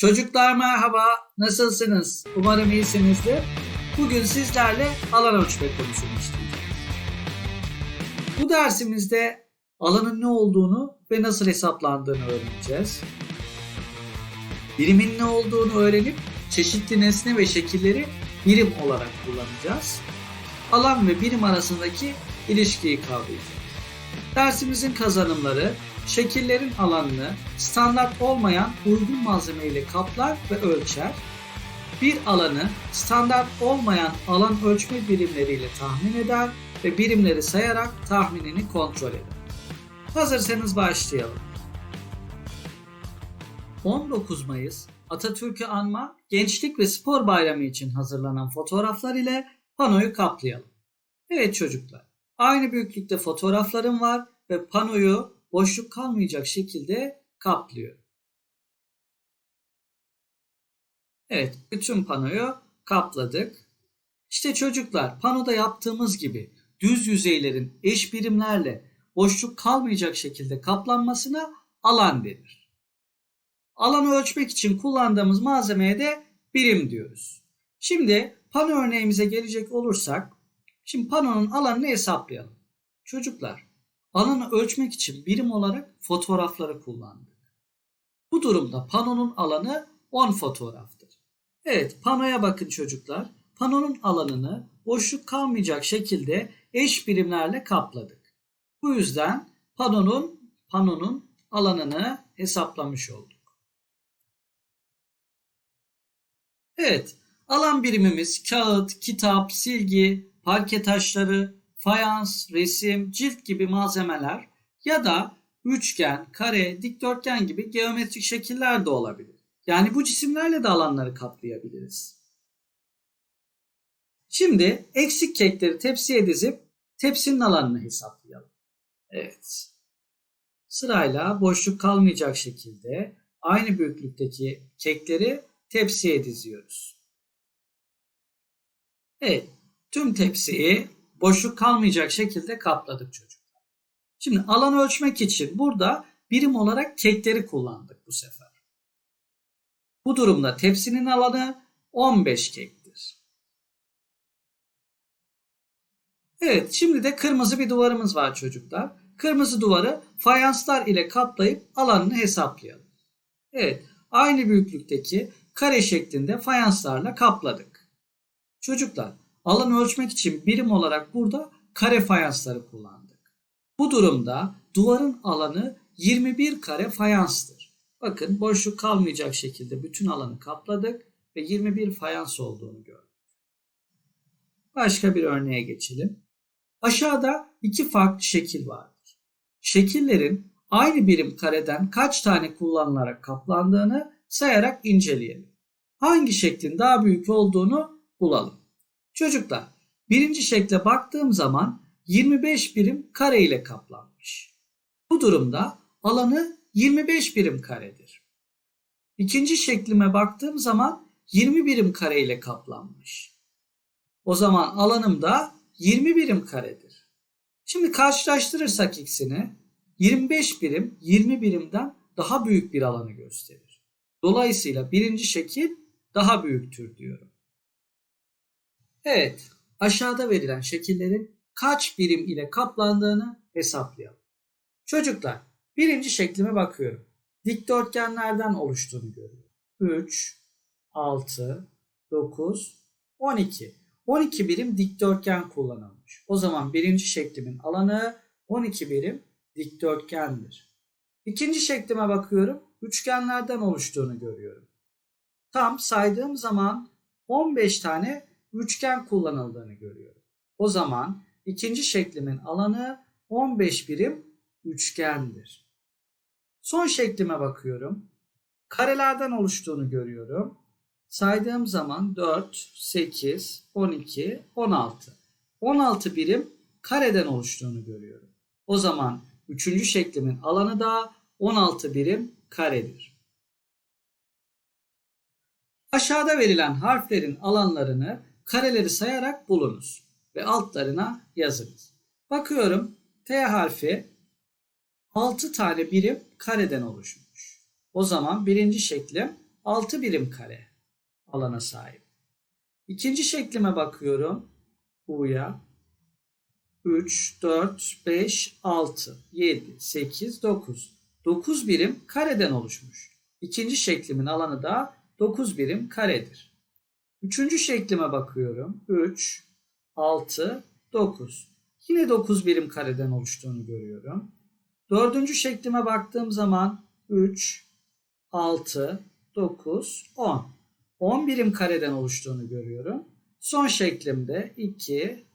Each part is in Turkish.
Çocuklar merhaba, nasılsınız? Umarım iyisinizdir. Bugün sizlerle alan ölçme konusunu işleyeceğiz. Bu dersimizde alanın ne olduğunu ve nasıl hesaplandığını öğreneceğiz. Birimin ne olduğunu öğrenip çeşitli nesne ve şekilleri birim olarak kullanacağız. Alan ve birim arasındaki ilişkiyi kavrayacağız. Dersimizin kazanımları şekillerin alanını standart olmayan uygun malzeme ile kaplar ve ölçer. Bir alanı standart olmayan alan ölçme birimleriyle tahmin eder ve birimleri sayarak tahminini kontrol eder. Hazırsanız başlayalım. 19 Mayıs Atatürk'ü anma Gençlik ve Spor Bayramı için hazırlanan fotoğraflar ile panoyu kaplayalım. Evet çocuklar, aynı büyüklükte fotoğraflarım var ve panoyu boşluk kalmayacak şekilde kaplıyor. Evet, bütün panoyu kapladık. İşte çocuklar, panoda yaptığımız gibi düz yüzeylerin eş birimlerle boşluk kalmayacak şekilde kaplanmasına alan denir. Alanı ölçmek için kullandığımız malzemeye de birim diyoruz. Şimdi pano örneğimize gelecek olursak, şimdi panonun alanını hesaplayalım. Çocuklar, alanı ölçmek için birim olarak fotoğrafları kullandık. Bu durumda panonun alanı 10 fotoğraftır. Evet, panoya bakın çocuklar. Panonun alanını boşluk kalmayacak şekilde eş birimlerle kapladık. Bu yüzden panonun panonun alanını hesaplamış olduk. Evet, alan birimimiz kağıt, kitap, silgi, parke taşları, fayans, resim, cilt gibi malzemeler ya da üçgen, kare, dikdörtgen gibi geometrik şekiller de olabilir. Yani bu cisimlerle de alanları kaplayabiliriz. Şimdi eksik kekleri tepsiye dizip tepsinin alanını hesaplayalım. Evet. Sırayla boşluk kalmayacak şekilde aynı büyüklükteki kekleri tepsiye diziyoruz. Evet, tüm tepsiyi boşluk kalmayacak şekilde kapladık çocuklar. Şimdi alanı ölçmek için burada birim olarak kekleri kullandık bu sefer. Bu durumda tepsinin alanı 15 kektir. Evet, şimdi de kırmızı bir duvarımız var çocuklar. Kırmızı duvarı fayanslar ile kaplayıp alanını hesaplayalım. Evet, aynı büyüklükteki kare şeklinde fayanslarla kapladık. Çocuklar, alanı ölçmek için birim olarak burada kare fayansları kullandık. Bu durumda duvarın alanı 21 kare fayanstır. Bakın boşluk kalmayacak şekilde bütün alanı kapladık ve 21 fayans olduğunu gördük. Başka bir örneğe geçelim. Aşağıda iki farklı şekil vardır. Şekillerin aynı birim kareden kaç tane kullanılarak kaplandığını sayarak inceleyelim. Hangi şeklin daha büyük olduğunu bulalım. Çocuklar, birinci şekle baktığım zaman 25 birim kare ile kaplanmış. Bu durumda alanı 25 birim karedir. İkinci şeklime baktığım zaman 20 birim kare ile kaplanmış. O zaman alanım da 20 birim karedir. Şimdi karşılaştırırsak ikisini 25 birim 20 birimden daha büyük bir alanı gösterir. Dolayısıyla birinci şekil daha büyüktür diyorum. Evet, aşağıda verilen şekillerin kaç birim ile kaplandığını hesaplayalım. Çocuklar, birinci şeklime bakıyorum. Dikdörtgenlerden oluştuğunu görüyorum. 3, 6, 9, 12. 12 birim dikdörtgen kullanılmış. O zaman birinci şeklimin alanı 12 birim dikdörtgendir. İkinci şeklime bakıyorum. Üçgenlerden oluştuğunu görüyorum. Tam saydığım zaman 15 tane üçgen kullanıldığını görüyorum. O zaman ikinci şeklimin alanı 15 birim üçgendir. Son şeklime bakıyorum. Karelerden oluştuğunu görüyorum. Saydığım zaman 4, 8, 12, 16. 16 birim kareden oluştuğunu görüyorum. O zaman üçüncü şeklimin alanı da 16 birim karedir. Aşağıda verilen harflerin alanlarını kareleri sayarak bulunuz ve altlarına yazınız. Bakıyorum T harfi 6 tane birim kareden oluşmuş. O zaman birinci şeklim 6 birim kare alana sahip. İkinci şeklime bakıyorum. U'ya. 3, 4, 5, 6, 7, 8, 9. 9 birim kareden oluşmuş. İkinci şeklimin alanı da 9 birim karedir. Üçüncü şeklime bakıyorum. 3, 6, 9. Yine 9 birim kareden oluştuğunu görüyorum. Dördüncü şeklime baktığım zaman 3, 6, 9, 10. 10 birim kareden oluştuğunu görüyorum. Son şeklimde 2,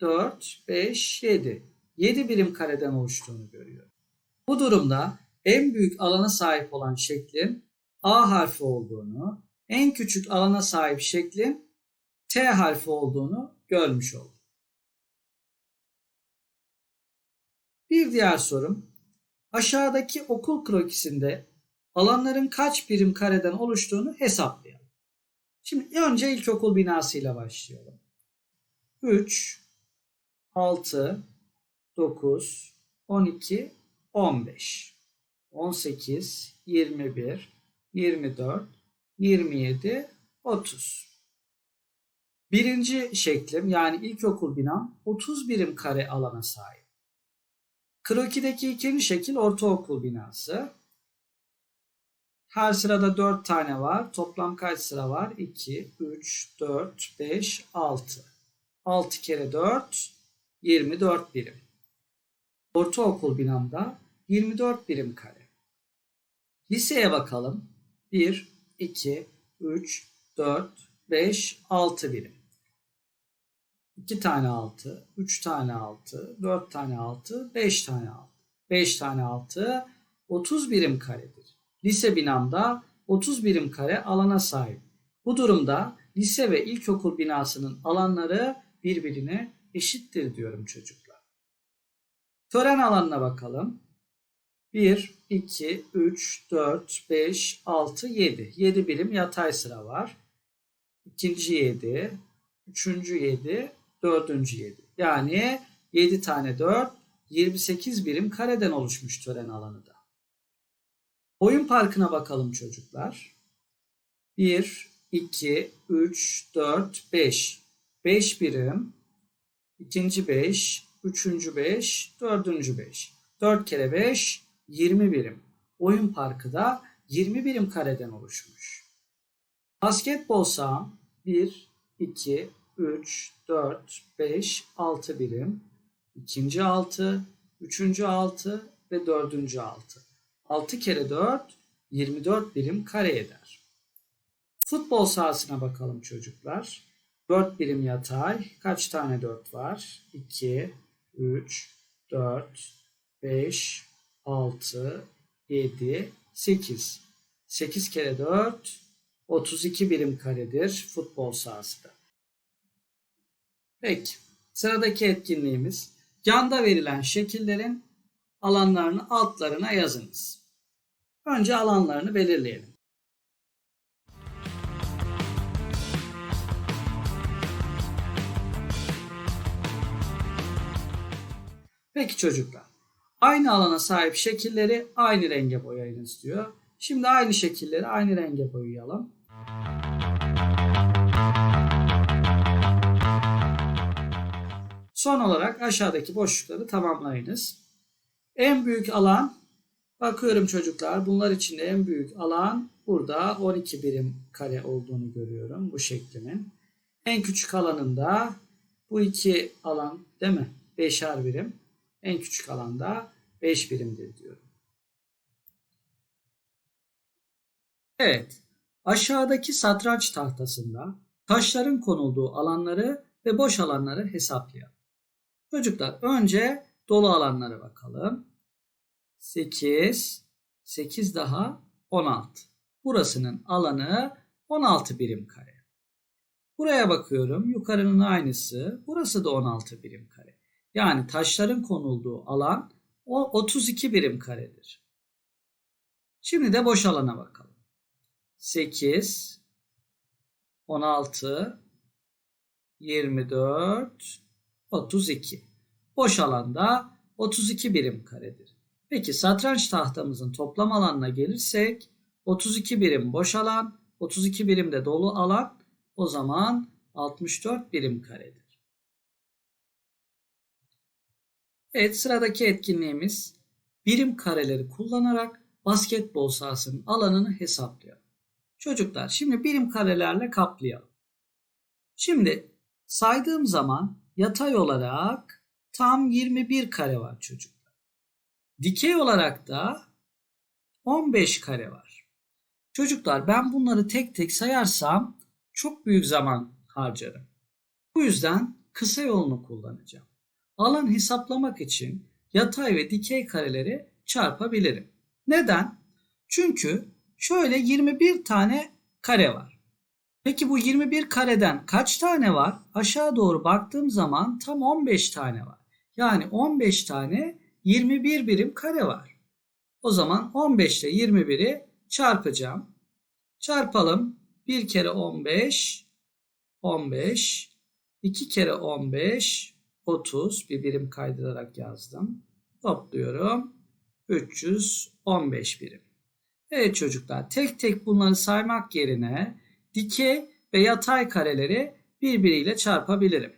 4, 5, 7. 7 birim kareden oluştuğunu görüyorum. Bu durumda en büyük alana sahip olan şeklin A harfi olduğunu, en küçük alana sahip şeklin T harfi olduğunu görmüş olduk. Bir diğer sorum. Aşağıdaki okul krokisinde alanların kaç birim kareden oluştuğunu hesaplayalım. Şimdi önce ilkokul binasıyla başlayalım. 3, 6, 9, 12, 15, 18, 21, 24, 27, 30. Birinci şeklim yani ilkokul binam 30 birim kare alana sahip. Krokideki ikinci şekil ortaokul binası. Her sırada 4 tane var. Toplam kaç sıra var? 2, 3, 4, 5, 6. 6 kere 4, 24 birim. Ortaokul binamda 24 birim kare. Liseye bakalım. 1, 2, 3, 4, 5, 6 birim. 2 tane 6, 3 tane 6, 4 tane 6, 5 tane 6. 5 tane 6, 30 birim karedir. Lise binamda 30 birim kare alana sahip. Bu durumda lise ve ilkokul binasının alanları birbirine eşittir diyorum çocuklar. Tören alanına bakalım. 1, 2, 3, 4, 5, 6, 7. 7 birim yatay sıra var. İkinci 7, üçüncü 7, dördüncü 7. Yani 7 tane 4, 28 birim kareden oluşmuş tören alanı da. Oyun parkına bakalım çocuklar. 1, 2, 3, 4, 5. 5 birim. İkinci 5, üçüncü 5, dördüncü 5. 4 kere 5, 20 birim. Oyun parkı da 20 birim kareden oluşmuş. Basketbol saham 1, 2, 3, 4, 5, 6 birim. İkinci 6, üçüncü 6 ve dördüncü 6. 6 kere 4, 24 birim kare eder. Futbol sahasına bakalım çocuklar. 4 birim yatay. Kaç tane 4 var? 2, 3, 4, 5, 6, 7, 8. 8 kere 4, 32 birim karedir futbol sahası. Peki, sıradaki etkinliğimiz yanda verilen şekillerin alanlarını altlarına yazınız. Önce alanlarını belirleyelim. Peki çocuklar. Aynı alana sahip şekilleri aynı renge boyayınız diyor. Şimdi aynı şekilleri aynı renge boyayalım. Son olarak aşağıdaki boşlukları tamamlayınız. En büyük alan bakıyorum çocuklar bunlar içinde en büyük alan burada 12 birim kare olduğunu görüyorum bu şeklimin. En küçük alanında bu iki alan değil mi? Beşer birim. En küçük alanda 5 birimdir diyorum. Evet. Aşağıdaki satranç tahtasında taşların konulduğu alanları ve boş alanları hesaplayalım. Çocuklar önce dolu alanlara bakalım. 8, 8 daha 16. Burasının alanı 16 birim kare. Buraya bakıyorum. Yukarının aynısı. Burası da 16 birim kare. Yani taşların konulduğu alan o 32 birim karedir. Şimdi de boş alana bakalım. 8, 16, 24, 32. Boş alanda 32 birim karedir. Peki satranç tahtamızın toplam alanına gelirsek 32 birim boş alan, 32 birim de dolu alan o zaman 64 birim karedir. Evet sıradaki etkinliğimiz birim kareleri kullanarak basketbol sahasının alanını hesaplayalım. Çocuklar şimdi birim karelerle kaplayalım. Şimdi saydığım zaman yatay olarak tam 21 kare var çocuklar. Dikey olarak da 15 kare var. Çocuklar ben bunları tek tek sayarsam çok büyük zaman harcarım. Bu yüzden kısa yolunu kullanacağım. Alan hesaplamak için yatay ve dikey kareleri çarpabilirim. Neden? Çünkü şöyle 21 tane kare var. Peki bu 21 kareden kaç tane var? Aşağı doğru baktığım zaman tam 15 tane var. Yani 15 tane 21 birim kare var. O zaman 15 ile 21'i çarpacağım. Çarpalım. 1 kere 15 15 2 kere 15 30 bir birim kaydırarak yazdım. Topluyorum. 315 birim. Evet çocuklar tek tek bunları saymak yerine dikey ve yatay kareleri birbiriyle çarpabilirim.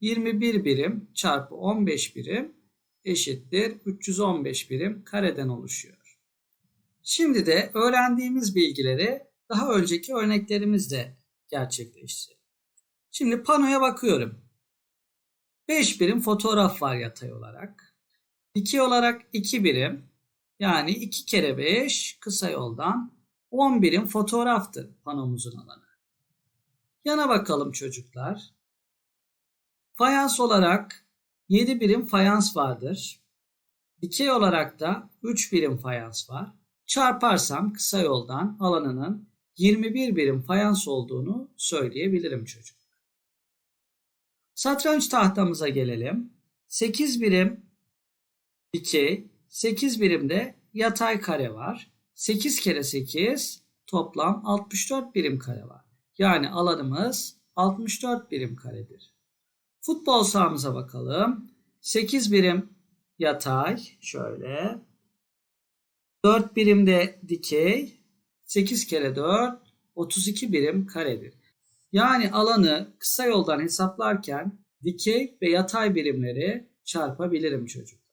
21 birim çarpı 15 birim eşittir 315 birim kareden oluşuyor. Şimdi de öğrendiğimiz bilgileri daha önceki örneklerimizde gerçekleştirelim. Şimdi panoya bakıyorum. 5 birim fotoğraf var yatay olarak. 2 olarak 2 birim yani 2 kere 5 kısa yoldan 10 birim fotoğraftır panomuzun alanı. Yana bakalım çocuklar. Fayans olarak 7 birim fayans vardır. Dikey olarak da 3 birim fayans var. Çarparsam kısa yoldan alanının 21 birim fayans olduğunu söyleyebilirim çocuk. Satranç tahtamıza gelelim. 8 birim dikey, 8 birimde yatay kare var. 8 kere 8 toplam 64 birim kare var. Yani alanımız 64 birim karedir. Futbol sahamıza bakalım. 8 birim yatay şöyle. 4 birim de dikey. 8 kere 4 32 birim karedir. Yani alanı kısa yoldan hesaplarken dikey ve yatay birimleri çarpabilirim çocuklar.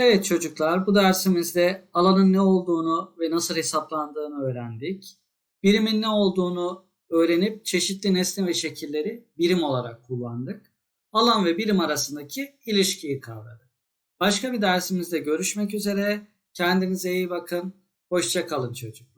Evet çocuklar bu dersimizde alanın ne olduğunu ve nasıl hesaplandığını öğrendik. Birimin ne olduğunu öğrenip çeşitli nesne ve şekilleri birim olarak kullandık. Alan ve birim arasındaki ilişkiyi kavradık. Başka bir dersimizde görüşmek üzere. Kendinize iyi bakın. Hoşça kalın çocuk.